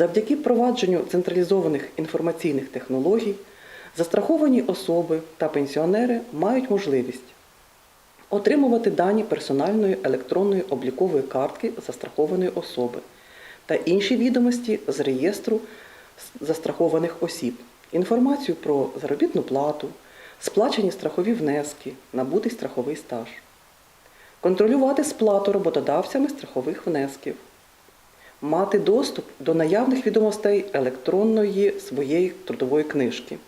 Завдяки впровадженню централізованих інформаційних технологій застраховані особи та пенсіонери мають можливість отримувати дані персональної електронної облікової картки застрахованої особи та інші відомості з реєстру застрахованих осіб, інформацію про заробітну плату, сплачені страхові внески, набутий страховий стаж, контролювати сплату роботодавцями страхових внесків, мати доступ до наявних відомостей електронної своєї трудової книжки,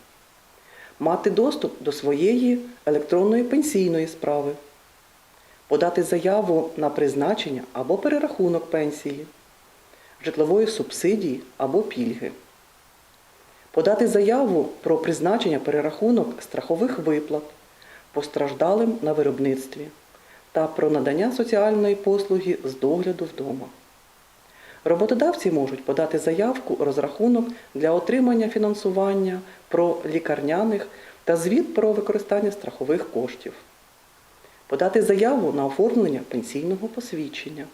мати доступ до своєї електронної пенсійної справи, подати заяву на призначення або перерахунок пенсії, житлової субсидії або пільги, подати заяву про призначення перерахунок страхових виплат постраждалим на виробництві та про надання соціальної послуги з догляду вдома. Роботодавці можуть подати заявку розрахунок для отримання фінансування про лікарняних та звіт про використання страхових коштів, подати заяву на оформлення пенсійного посвідчення,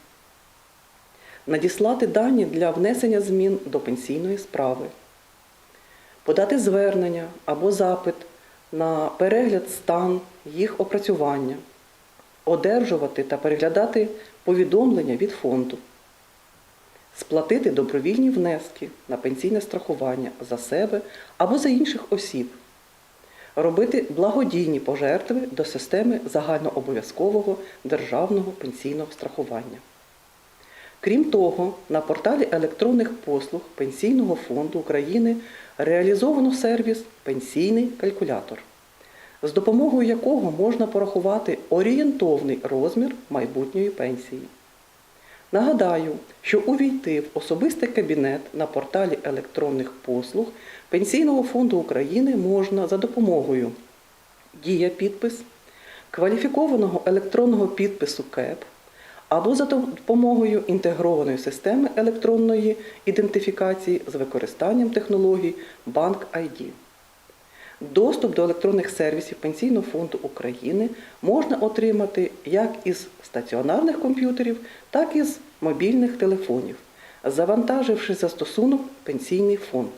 надіслати дані для внесення змін до пенсійної справи, подати звернення або запит на перегляд стан їх опрацювання, одержувати та переглядати повідомлення від фонду сплатити добровільні внески на пенсійне страхування за себе або за інших осіб, робити благодійні пожертви до системи загальнообов'язкового державного пенсійного страхування. Крім того, на порталі електронних послуг Пенсійного фонду України реалізовано сервіс Пенсійний калькулятор, з допомогою якого можна порахувати орієнтовний розмір майбутньої пенсії. Нагадаю, що увійти в особистий кабінет на порталі електронних послуг Пенсійного фонду України можна за допомогою Дія підпис, кваліфікованого електронного підпису КЕП або за допомогою інтегрованої системи електронної ідентифікації з використанням технологій Банк ID. Доступ до електронних сервісів Пенсійного фонду України можна отримати як із стаціонарних комп'ютерів, так і з мобільних телефонів, завантаживши застосунок Пенсійний фонд.